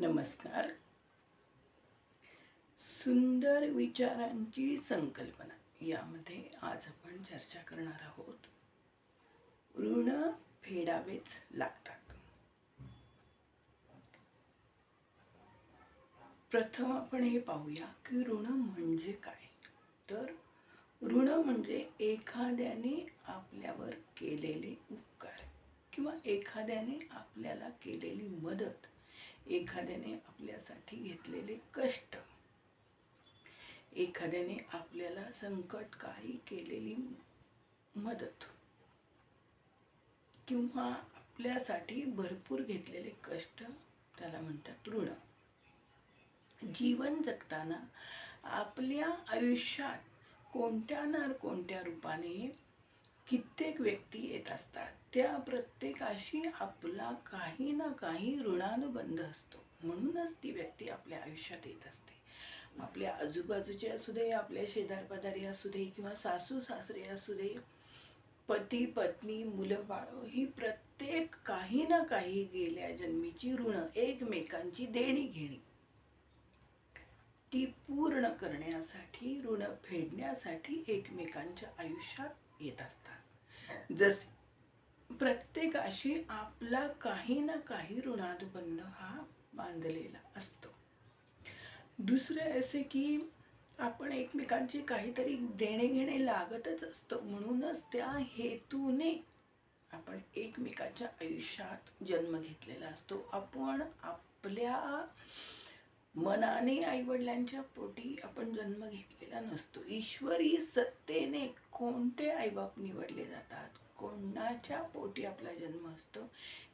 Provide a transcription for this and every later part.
नमस्कार. सुंदर विचारांची संकल्पना. यामध्ये आज आपण चर्चा करणार आहोत. ऋण फेडावेच लागतात. प्रथम आपण हे पाहूया की ऋण म्हणजे काय? तर ऋण म्हणजे एखाद्याने आपल्यावर केलेले उपकार किंवा एखाद्याने आपल्याला केलेली मदत. एखाद्याने आपल्यासाठी घेतलेले कष्ट. एखाद्याने आपल्याला संकट काही केलेली मदत. किंवा आपल्यासाठी भरपूर घेतलेले कष्ट त्याला म्हणतात ऋण. जीवन जगताना आपल्या आयुष्यात कोणत्या ना कोणत्या रूपाने कित्येक व्यक्ती येत असतात. त्या प्रत्येकाशी आपला काही ना काही ऋणानुबंध असतो. म्हणूनच ती व्यक्ती आपल्या आयुष्यात येत असते. आपल्या आजूबाजूचे असू दे आपल्या शेजारपाजारी असू दे किंवा सासू सासरे असू दे पती पत्नी मुलं बाळ ही प्रत्येक काही ना काही गेल्या जन्मीची ऋण एकमेकांची देणी घेणी. ती पूर्ण करण्यासाठी ऋण फेडण्यासाठी एकमेकांच्या आयुष्यात येत असतात. जसे प्रत्येकाशी आपला काही ना काही ऋणानुबंध हा बांधलेला असतो. दुसरे असे की आपण एकमेकांचे काहीतरी देणे घेणे लागतच असतो. म्हणूनच त्या हेतूने आपण एकमेकाच्या आयुष्यात जन्म घेतलेला असतो. आपण आपल्या मनाने आईवडिलांच्या पोटी आपण जन्म घेतलेला नसतो. ईश्वरी सत्तेने कोणते आईबाप निवडले जातात? कोणाच्या पोटी आपला जन्म असतो?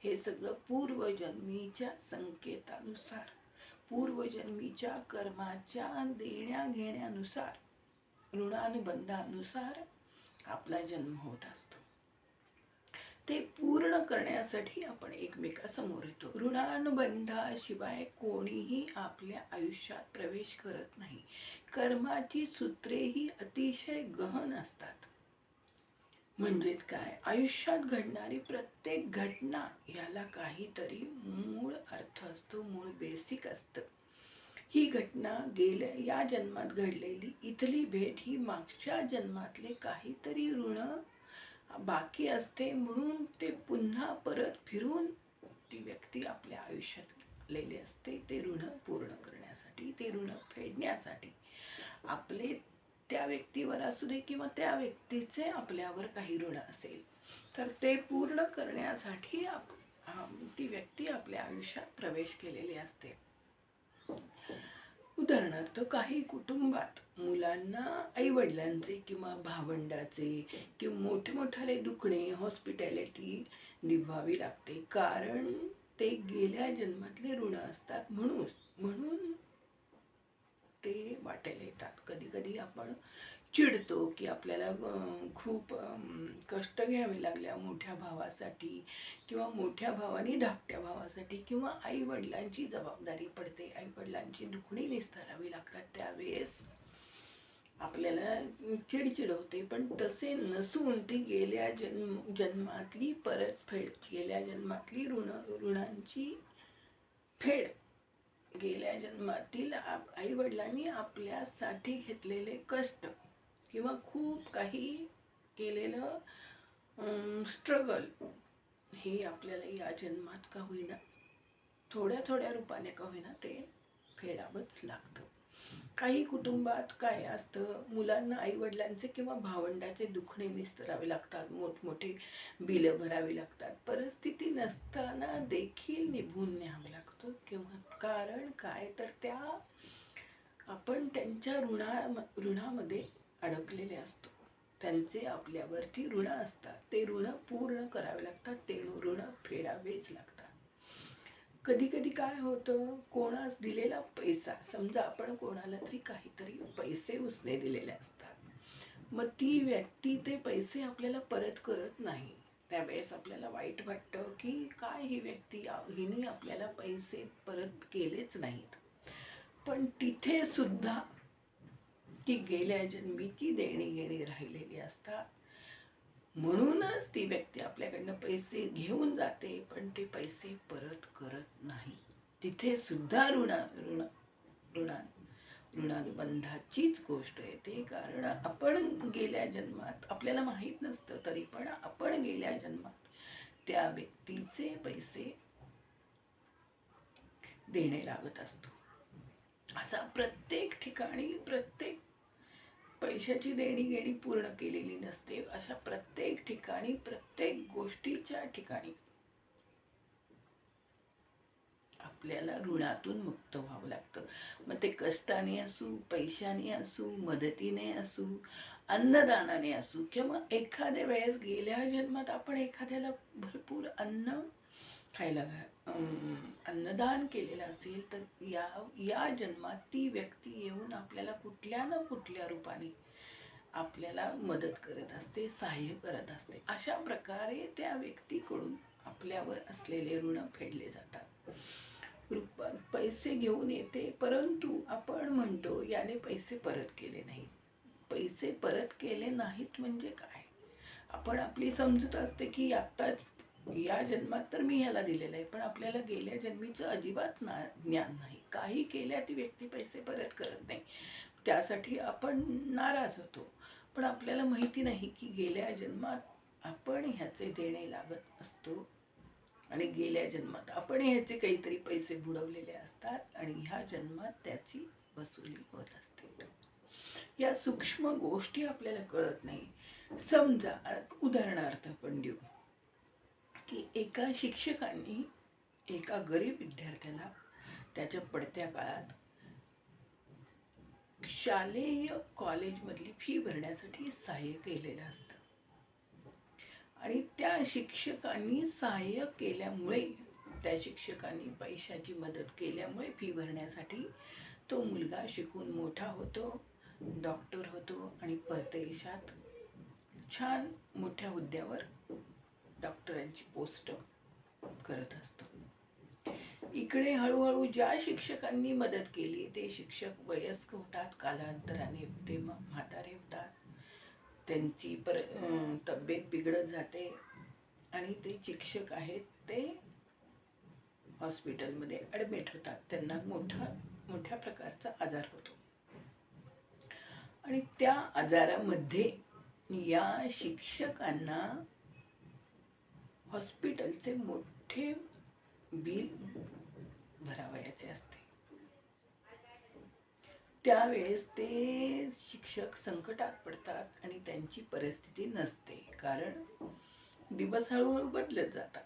हे सगळं पूर्वजन्मीच्या संकेतानुसार पूर्वजन्मीच्या कर्माच्या देण्या घेण्यानुसार ऋणानुबंधानुसार आपला जन्म होत असतो. ते पूर्ण करण्यासाठी आपण एकमेकासमोर येतो. ऋणानुबंधाशिवाय कोणीही आपल्या आयुष्यात प्रवेश करत नाही. कर्माची सूत्रे ही अतिशय गहन असतात. म्हणजेच काय? आयुष्यात घडणारी प्रत्येक घटना याला काहीतरी मूळ अर्थ असतो मूळ बेसिक असतं. ही घटना गेल्या या जन्मात घडलेली इथली भेट ही मागच्या जन्मातले काहीतरी ऋण बाकी असते म्हणून ते पुन्हा परत फिरून ती व्यक्ती आपल्या आयुष्यात आलेली असते. ते ऋण पूर्ण करण्यासाठी ते ऋण फेडण्यासाठी. आपले त्या व्यक्तीवर असू दे किंवा त्या व्यक्तीचे आपल्यावर काही ऋण असेल तर ते पूर्ण करण्यासाठी आप ती व्यक्ती आपल्या आयुष्यात प्रवेश केलेली असते. उदाहरणार्थ काही कुटुंबात मुलांना आई वडिलांचे किंवा भावंडाचे किंवा मोठे मोठाले दुखणे हॉस्पिटॅलिटी निभावी लागते. कारण ते गेल्या जन्मातले ऋण असतात म्हणून म्हणून ते वाटायला येतात. कधी कधी आपण चिडतो की आपल्याला खूप कष्ट घ्यावे लागल्या मोठ्या भावासाठी किंवा मोठ्या भावाने धाकट्या भावासाठी किंवा आईवडिलांची जबाबदारी पडते. आईवडिलांची दुखणी निस्तारावी लागतात त्यावेळेस. आपल्याला चिडचिड होते पण तसे नसून ती गेल्या जन्म जन्मातली परतफेड गेल्या जन्मातली ऋण ऋणांची फेड. गेल्या जन्मातील आप आईवडिलांनी आपल्यासाठी घेतलेले कष्ट किंवा खूप काही केलेलं स्ट्रगल हे आपल्याला या जन्मात का होईना थोड्या थोड्या रूपाने का होईना ते फेडावंच लागतं. काही कुटुंबात काय असतं मुलांना आईवडिलांचे किंवा भावंडाचे दुखणे निस्तरावे लागतात मोठमोठे बिलं भरावी लागतात. परिस्थिती नसताना देखील निभून न्यावं लागतं. किंवा कारण काय? तर त्या आपण त्यांच्या ऋणा ऋणामध्ये अडकलेले असतो. त्यांचे आपल्यावरती ऋण असतात. ते ऋण पूर्ण करावे लागतात. ते ऋण फेडावेच लागतात. कधी कधी काय होतं? कोणास दिलेला पैसा समजा आपण कोणाला तरी काहीतरी पैसे उसने दिलेले असतात. मग ती व्यक्ती ते पैसे आपल्याला परत करत नाही. त्यावेळेस आपल्याला वाईट वाटतं की काय ही व्यक्ती हिने आपल्याला पैसे परत केलेच नाहीत. पण तिथे सुद्धा ती गेल्या जन्मीची देणी घेणी राहिलेली असतात. म्हणूनच ती व्यक्ती आपल्याकडनं पैसे घेऊन जाते पण ते पैसे परत करत नाही. तिथे सुद्धा ऋणा ऋण ऋणा ऋणानुबंधाचीच गोष्ट येते. कारण आपण गेल्या जन्मात आपल्याला माहीत नसतं तरी पण आपण गेल्या जन्मात त्या व्यक्तीचे पैसे देणे लागत असतो. असा प्रत्येक ठिकाणी प्रत्येक पैशाची देणी घेणी पूर्ण केलेली नसते. अशा प्रत्येक ठिकाणी प्रत्येक गोष्टीच्या ठिकाणी आपल्याला ऋणातून मुक्त व्हावं लागतं. मग ते कष्टाने असू पैशाने असू मदतीने असू अन्नदानाने असू किंवा एखाद्या वेळेस गेल्या जन्मात आपण एखाद्याला भरपूर अन्न खायला अन्नदान केलेलं असेल तर या या जन्मात ती व्यक्ती येऊन आपल्याला कुठल्या ना कुठल्या रूपाने आपल्याला मदत करत असते सहाय्य करत असते. अशा प्रकारे त्या व्यक्तीकडून आपल्यावर असलेले ऋण फेडले जातात. रूप पैसे घेऊन येते परंतु आपण म्हणतो याने पैसे परत केले नाही पैसे परत केले नाहीत म्हणजे काय? आपण आपली समजूत असते की आत्ताच या जन्मात तर मी ह्याला दिलेलं आहे पण आपल्याला गेल्या जन्मीचं अजिबात ना ज्ञान नाही. काही केल्या ती व्यक्ती पैसे परत करत नाही. त्यासाठी आपण नाराज होतो. पण आपल्याला माहिती नाही की गेल्या जन्मात आपण ह्याचे देणे लागत असतो आणि गेल्या जन्मात आपण ह्याचे काहीतरी पैसे बुडवलेले असतात आणि ह्या जन्मात त्याची वसुली होत असते. या सूक्ष्म गोष्टी आपल्याला कळत नाही. समजा उदाहरणार्थ आपण देऊ. की एका शिक्षकांनी एका गरीब विद्यार्थ्याला त्याच्या पडत्या काळात शालेय कॉलेजमधली फी भरण्यासाठी सहाय्य केलेलं असतं. आणि त्या शिक्षकांनी सहाय्य केल्यामुळे त्या शिक्षकांनी पैशाची मदत केल्यामुळे फी भरण्यासाठी तो मुलगा शिकून मोठा होतो डॉक्टर होतो आणि परदेशात छान मोठ्या हुद्द्यावर डॉक्टरांची पोस्ट करत असतो. इकडे हळूहळू ज्या शिक्षकांनी मदत केली ते शिक्षक वयस्क होतात कालांतराने ते म्हातारे होतात. त्यांची पर तब्येत बिघडत जाते आणि ते शिक्षक आहेत ते हॉस्पिटलमध्ये ॲडमिट होतात. त्यांना मोठा मोठ्या प्रकारचा आजार होतो. आणि त्या आजारामध्ये या शिक्षकांना हॉस्पिटलचे मोठे बिल भरावयाचे असते. त्यावेळेस ते शिक्षक संकटात पडतात आणि त्यांची परिस्थिती नसते. कारण दिवस हळूहळू बदलत जातात.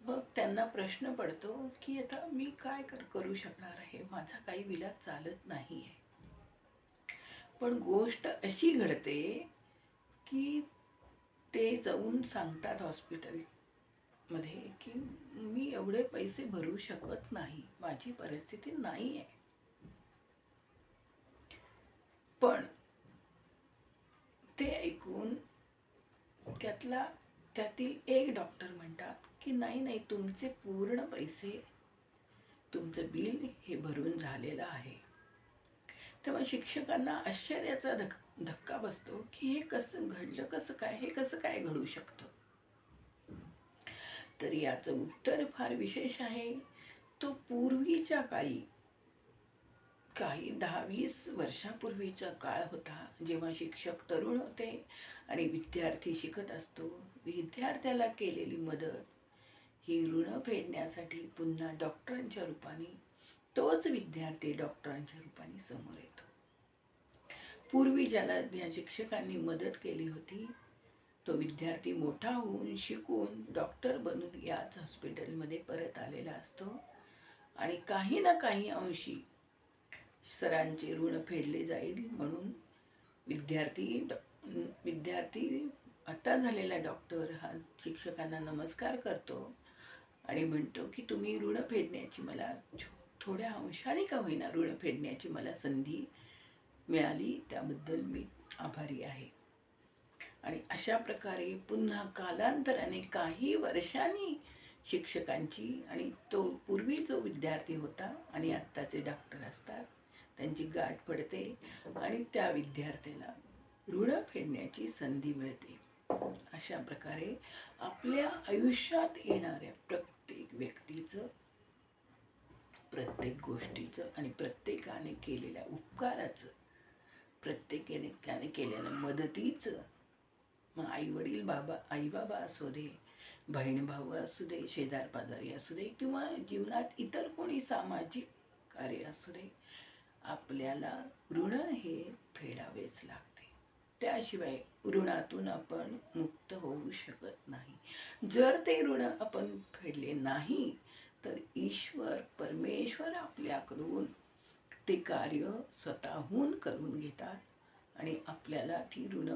मग त्यांना प्रश्न पडतो की आता मी काय कर करू शकणार आहे? माझा काही विलास चालत नाही आहे पण गोष्ट अशी घडते की ते जाऊन सांगतात हॉस्पिटलमध्ये की मी एवढे पैसे भरू शकत नाही. माझी परिस्थिती नाही आहे पण ते ऐकून त्यातला त्यातील एक डॉक्टर म्हणतात की नाही नाही तुमचे पूर्ण पैसे तुमचं बिल हे भरून झालेलं आहे. तेव्हा शिक्षकांना आश्चर्याचा धक धक्का बसतो की हे कसं घडलं कसं काय हे कसं काय घडू शकतं? तर याचं उत्तर फार विशेष आहे. तो पूर्वीच्या काळी काही दहा वीस वर्षापूर्वीचा काळ होता. जेव्हा शिक्षक तरुण होते आणि विद्यार्थी शिकत असतो विद्यार्थ्याला केलेली मदत ही ऋण फेडण्यासाठी पुन्हा डॉक्टरांच्या रूपाने तोच विद्यार्थी डॉक्टरांच्या रूपाने समोर येतो. पूर्वी ज्याला या शिक्षकांनी मदत केली होती तो विद्यार्थी मोठा होऊन शिकून डॉक्टर बनून याच हॉस्पिटलमध्ये परत आलेला असतो. आणि काही ना काही अंशी सरांचे ऋण फेडले जाईल म्हणून विद्यार्थी विद्यार्थी आता झालेला डॉक्टर हा शिक्षकांना नमस्कार करतो आणि म्हणतो की तुम्ही ऋण फेडण्याची मला थोड्या अंशाने का होईना ऋण फेडण्याची मला संधी मिळाली त्याबद्दल मी आभारी आहे. आणि अशा प्रकारे पुन्हा कालांतराने काही वर्षांनी शिक्षकांची आणि तो पूर्वी जो विद्यार्थी होता आणि आत्ताचे डॉक्टर असतात त्यांची गाठ पडते आणि त्या विद्यार्थ्याला ऋण फेडण्याची संधी मिळते. अशा प्रकारे आपल्या आयुष्यात येणाऱ्या प्रत्येक व्यक्तीचं प्रत्येक गोष्टीचं आणि प्रत्येकाने केलेल्या उपकाराचं प्रत्येकाने केलेल्या मदतीचं. मग आई वडील बाबा आई बाबा असू दे बहीण भाऊ असू दे शेजार पाजारी असू दे किंवा जीवनात इतर कोणी सामाजिक कार्य असू दे आपल्याला ऋण हे फेडावेच लागते. त्याशिवाय ऋणातून आपण मुक्त होऊ शकत नाही. जर ते ऋण आपण फेडले नाही तर ईश्वर परमेश्वर आपल्याकडून ते कार्य स्वतःहून करून घेतात. आणि आपल्याला ती ऋण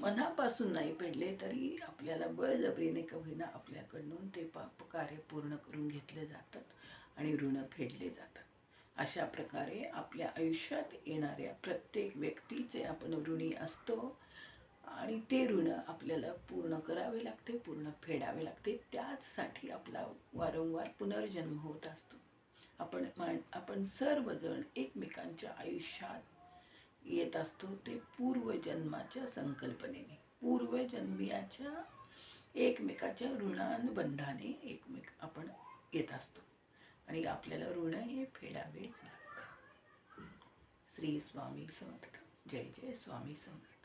मनापासून नाही फेडले तरी आपल्याला बळजबरीने का होईना आपल्याकडून ते पाप कार्य पूर्ण करून घेतले जातात आणि ऋण फेडले जातात. अशा प्रकारे आपल्या आयुष्यात येणाऱ्या प्रत्येक व्यक्तीचे आपण ऋणी असतो. आणि ते ऋण आपल्याला पूर्ण करावे लागते पूर्ण फेडावे लागते. त्याचसाठी आपला वारंवार पुनर्जन्म होत असतो. आपण मान आपण सर्वजण एकमेकांच्या आयुष्यात येत असतो ते पूर्वजन्माच्या संकल्पनेने पूर्वजन्मियाच्या एकमेकाच्या ऋणानुबंधाने एकमेक आपण येत असतो. आणि आपल्याला ऋण हे फेडावेच लागतं श्री स्वामी समर्थ. जय जय स्वामी समर्थ.